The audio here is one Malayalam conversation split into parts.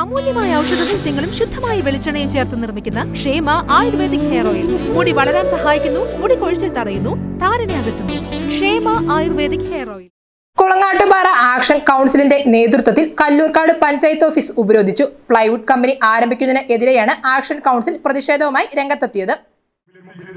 അമൂല്യമായ ഔഷധ സസ്യങ്ങളും ശുദ്ധമായ വെളിച്ചെണ്ണയും ചേർത്ത് നിർമ്മിക്കുന്ന ക്ഷേമ ആയുർവേദിക് ഹെയർ ഓയിൽ. മുടി വളരാൻ സഹായിക്കുന്നു മുടി കൊഴിച്ചിൽ തടയുന്നു താരനെ അകറ്റുന്നു. Kshema ayurvedic hair oil. Kulangattupara action കൗൺസിലിന്റെ നേതൃത്വത്തിൽ കല്ലൂർക്കാട് പഞ്ചായത്ത് ഓഫീസ് ഉപരോധിച്ചു. പ്ലൈവുഡ് കമ്പനി ആരംഭിക്കുന്നതിനെതിരെയാണ് ആക്ഷൻ കൗൺസിൽ പ്രതിഷേധവുമായി രംഗത്തെത്തിയത്.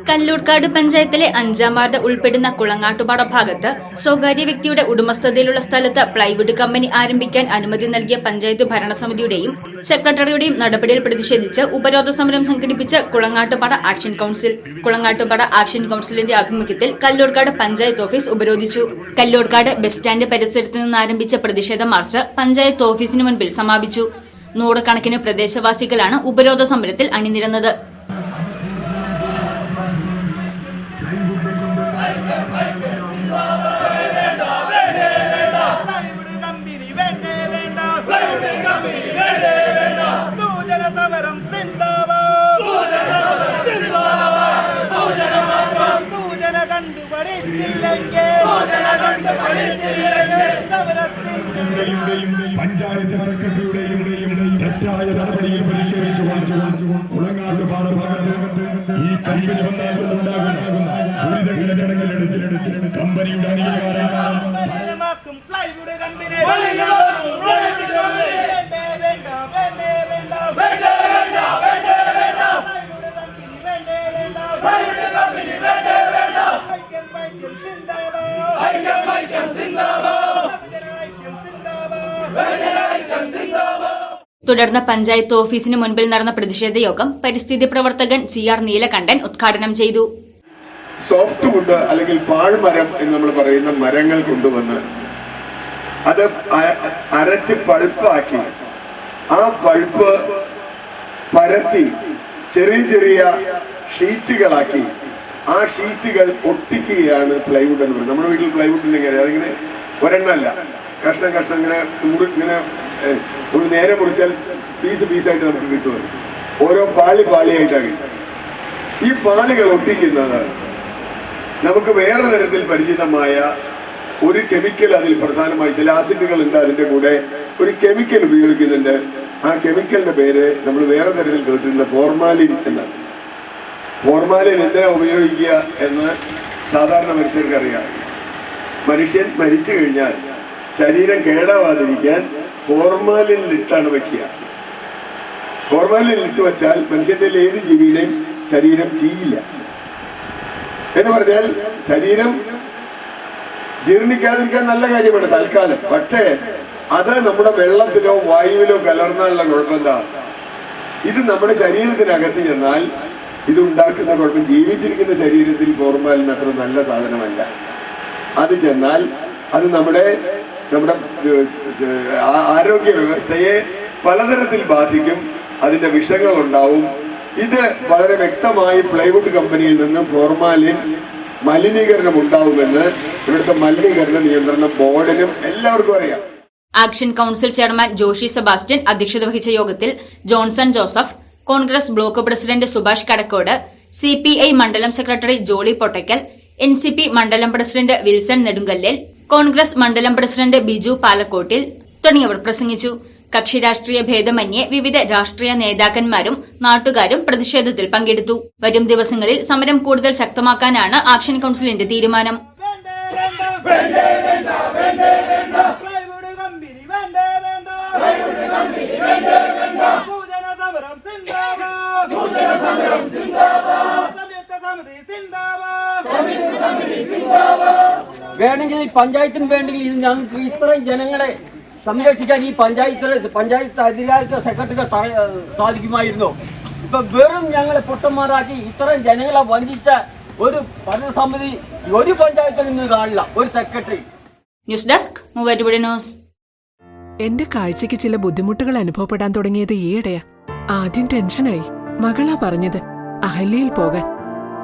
കല്ലൂർക്കാട് പഞ്ചായത്തിലെ അഞ്ചാം വാർഡ് ഉൾപ്പെടുന്ന കുളങ്ങാട്ടുപാട ഭാഗത്ത് സ്വകാര്യ വ്യക്തിയുടെ ഉടമസ്ഥതയിലുള്ള സ്ഥലത്ത് പ്ലൈവുഡ് കമ്പനി ആരംഭിക്കാൻ അനുമതി നൽകിയ പഞ്ചായത്ത് ഭരണസമിതിയുടെയും സെക്രട്ടറിയുടെയും നടപടിയിൽ പ്രതിഷേധിച്ച് ഉപരോധ സമരം സംഘടിപ്പിച്ച Kulangattupada action council. Kulangattupada action കൌൺസിലിന്റെ ആഭിമുഖ്യത്തിൽ കല്ലൂർക്കാട് പഞ്ചായത്ത് ഓഫീസ് ഉപരോധിച്ചു. കല്ലൂർക്കാട് ബസ് സ്റ്റാൻഡ് പരിസരത്ത് നിന്ന് ആരംഭിച്ച പ്രതിഷേധ മാർച്ച് പഞ്ചായത്ത് ഓഫീസിന് മുൻപിൽ സമാപിച്ചു. നൂറുകണക്കിന് പ്രദേശവാസികളാണ് ഉപരോധ സമരത്തിൽ അണിനിരന്നത്. പഞ്ചായത്ത് സെക്രട്ടറിയുടെയും തെറ്റായ നടപടിയിൽ പ്രതിഷേധിച്ചുകൊണ്ട് കുളങ്ങാട് പാഠഭാഗത്ത് ഈ കമ്പനി ദുരിതങ്ങളെടുത്ത് കമ്പനിയുടെ അംഗീകാരം തുടർന്ന് പഞ്ചായത്ത് ഓഫീസിന് മുൻപിൽ നടന്ന പ്രതിഷേധ യോഗം പരിസ്ഥിതി പ്രവർത്തകൻ സി ആർ നീലകണ്ഠൻ ഉദ്ഘാടനം ചെയ്തു. സോഫ്റ്റ് വുഡ് അല്ലെങ്കിൽ പാഴ്മരം എന്ന് നമ്മൾ പറയുന്ന മരങ്ങൾ കൊണ്ടുവന്ന് അത് അരച്ച് പഴുപ്പാക്കി. ആ പഴുപ്പ് പരത്തി ചെറിയ ചെറിയ ഷീറ്റുകളാക്കി. ആ ഷീറ്റുകൾ ഒട്ടിക്കുകയാണ് പ്ലൈവുഡ് എന്ന് പറയുന്നത്. നമ്മുടെ വീട്ടിൽ പ്ലൈവുഡ് എങ്ങനെ അതിങ്ങനെ? ഒരെണ്ണമല്ല. കഷ്ണം കഷ്ണം ഇങ്ങനെ ഇങ്ങനെ ഒരു നേരെ മുറിച്ചാൽ പീസ് പീസായിട്ട് നമുക്ക് കിട്ടുന്നത് ഓരോ പാളി പാളിയായിട്ടാണ് കിട്ടുന്നത്. ഈ പാളികൾ ഒട്ടിക്കുന്നത് നമുക്ക് വേറെ തരത്തിൽ പരിചിതമായ ഒരു കെമിക്കൽ അതിൽ പ്രധാനമായി ചില ആസിഡുകൾ ഉണ്ട് അതിന്റെ കൂടെ ഒരു കെമിക്കൽ ഉപയോഗിക്കുന്നുണ്ട്. ആ കെമിക്കലിന്റെ പേര് നമ്മൾ വേറെ തരത്തിൽ കേട്ടിട്ടുണ്ട് ഫോർമാലിൻ എന്നാണ്. ഫോർമാലിൻ എന്തിനാ ഉപയോഗിക്കുക എന്ന് സാധാരണ മനുഷ്യർക്ക് അറിയാം മനുഷ്യൻ മരിച്ചു കഴിഞ്ഞാൽ ശരീരം കേടാവാതിരിക്കാൻ ഫോർമാലിൻ ഇട്ടാണ് വെക്കുക. ഫോർമാലിൻ ഇട്ട് വെച്ചാൽ മനുഷ്യന്റെ ഏത് ജീവിയുടെയും ശരീരം ചെയ്യില്ല എന്ന് പറഞ്ഞാൽ ശരീരം ജീർണിക്കാതിരിക്കാൻ നല്ല കാര്യമാണ് തൽക്കാലം. പക്ഷേ അത് നമ്മുടെ വെള്ളത്തിലോ വായുവിലോ കലർന്നാലുള്ള കുഴപ്പം എന്താ? ഇത് നമ്മുടെ ശരീരത്തിനകത്ത് ചെന്നാൽ ഇത് ഉണ്ടാക്കുന്ന കുഴപ്പം ജീവിച്ചിരിക്കുന്ന ശരീരത്തിൽ ഫോർമാലിൻ അത്ര നല്ല സാധനമല്ല. അത് ചെന്നാൽ അത് നമ്മുടെ നമ്മുടെ ആരോഗ്യ വ്യവസ്ഥയെ പലതരത്തിൽ ബാധിക്കും അതിന്റെ വിഷങ്ങൾ ഉണ്ടാവും ഇത് വളരെ വ്യക്തമായി പ്ലൈവുഡ് കമ്പനിയിൽ നിന്ന് ഫോർമാലിൻ മലിനീകരണം ഉണ്ടാവുമെന്ന് ഇവിടുത്തെ മലിനീകരണ നിയന്ത്രണ ബോർഡിനും എല്ലാവർക്കും അറിയാം. Action council chairman Joshi Sebastian അധ്യക്ഷത വഹിച്ച യോഗത്തിൽ Johnson Joseph Congress block president Subhash Kadakkod C P I മണ്ഡലം secretary Jolly Pottakkal N C P മണ്ഡലം പ്രസിഡന്റ് വിൽസൺ നെടുങ്കല്ലിൽ കോൺഗ്രസ് മണ്ഡലം പ്രസിഡന്റ് ബിജു പാലക്കോട്ടിൽ തുടങ്ങിയവർ പ്രസംഗിച്ചു. കക്ഷി രാഷ്ട്രീയ ഭേദമന്യേ വിവിധ രാഷ്ട്രീയ നേതാക്കന്മാരും നാട്ടുകാരും പ്രതിഷേധത്തിൽ പങ്കെടുത്തു. വരും ദിവസങ്ങളിൽ സമരം കൂടുതൽ ശക്തമാക്കാനാണ് ആക്ഷൻ കൌൺസിലിന്റെ തീരുമാനം. വേണമെങ്കിൽ ഈ പഞ്ചായത്തിന് വേണ്ടെങ്കിൽ ഇത് ഞങ്ങൾക്ക് ഇത്രയും ജനങ്ങളെ സംരക്ഷിക്കാൻ ഈ പഞ്ചായത്ത് പഞ്ചായത്ത് അധികാരിക്ക് സെക്രട്ടറിക്ക് സാധിക്കുമായിരുന്നു. ഇപ്പൊ വെറും ഞങ്ങളെ പൊട്ടന്മാരാക്കി ഇത്രയും ജനങ്ങളെ വഞ്ചിച്ച ഒരു ഭരണസമിതി ഒരു പഞ്ചായത്തിൽ നിന്ന് കാണില്ല ഒരു secretary. News desk Muvattupuzha news. എന്റെ കാഴ്ചക്ക് ചില ബുദ്ധിമുട്ടുകൾ അനുഭവപ്പെടാൻ തുടങ്ങിയത് ഈയിടെയാ. ആദ്യം ടെൻഷനായി. മകളാ പറഞ്ഞത് അഹല്യയിൽ പോകാൻ.